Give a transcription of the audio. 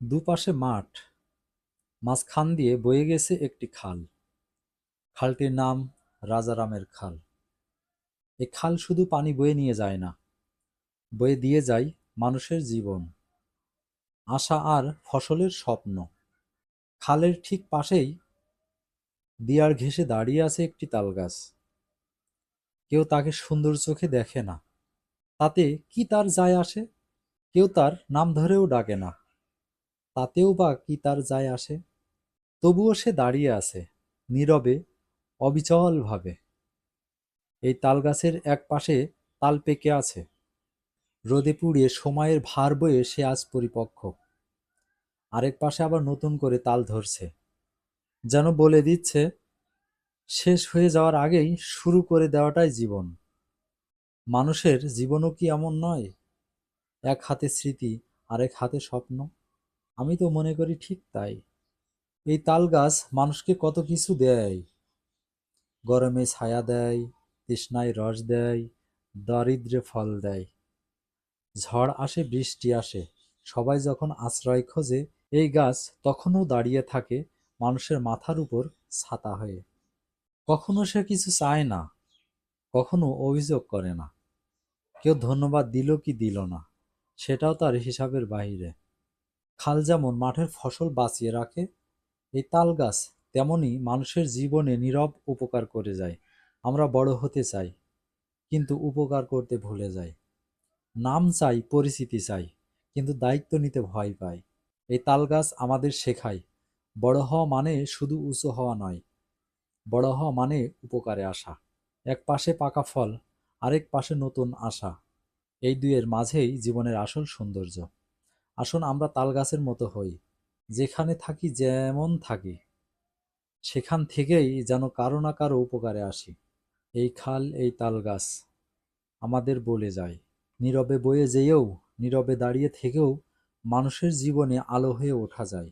দুপাশে মাঠ, মাঝখান দিয়ে বয়ে গেছে একটি খাল। খালটির নাম রাজারামের খাল। এ খাল শুধু পানি বয়ে নিয়ে যায় না, বয়ে দিয়ে যায় মানুষের জীবন। আশা আর ফসলের স্বপ্ন। খালের ঠিক পাশেই দিয়ার ঘেঁষে দাঁড়িয়ে আছে একটি তালগাছ। কেউ তাকে সুন্দর চোখে দেখে না। তাতে কি তার যায় আসে? কেউ তার নাম ধরেও ডাকে না। তাতেও বা কি তার যায় আসে? তবুও সে দাঁড়িয়ে আছে, নীরবে, অবিচলভাবে। এই তালগাছের এক পাশে তাল পেকে আছে। রোদে পুড়িয়ে সময়ের ভার বয়ে সে আজ পরিপক্ক। আরেক পাশে আবার নতুন করে তাল ধরছে। যেন বলে দিচ্ছে, শেষ হয়ে যাওয়ার আগেই শুরু করে দেওয়াটাই জীবন। মানুষের জীবনও কি এমন নয়? এক হাতে স্মৃতি, আরেক হাতে স্বপ্ন। আমি তো মনে করি ঠিক তাই। এই তাল গাছ মানুষকে কত কিছু দেয়। গরমে ছায়া দেয়, তৃষ্ণায় রস দেয়, দারিদ্র্যে ফল দেয়। ঝড় আসে, বৃষ্টি আসে, সবাই যখন আশ্রয় খোঁজে, এই গাছ তখনও দাঁড়িয়ে থাকে মানুষের মাথার উপর ছাতা হয়ে। কখনো সে কিছু চায় না, কখনো অভিযোগ করে না। কেউ ধন্যবাদ দিল কি দিল না, সেটাও তার হিসাবের বাইরে খাল যেমন মাঠের ফসল বাঁচিয়ে রাখে, এই তাল গাছ তেমনই মানুষের জীবনে নীরব উপকার করে যায়। আমরা বড় হতে চাই, কিন্তু উপকার করতে ভুলে যাই। নাম চাই, পরিচিতি চাই, কিন্তু দায়িত্ব নিতে ভয় পাই। এই তাল গাছ আমাদের শেখায়, বড় হওয়া মানে শুধু উঁচু হওয়া নয়, বড় হওয়া মানে উপকারে আসা। এক পাশে পাকা ফল, আরেক পাশে নতুন আশা। এই দুয়ের মাঝেই জীবনের আসল সৌন্দর্য। আসুন আমরা তালগাছের মতো হই, যেখানে থাকি যেমন থাকি, সেখান থেকেই যেন কারও না কারও উপকারে আসি। এই খাল, এই তালগাছ আমাদের বলে যায়। নীরবে বয়ে যেয়েও, নীরবে দাঁড়িয়ে থেকেও মানুষের জীবনে আলো হয়ে ওঠা যায়।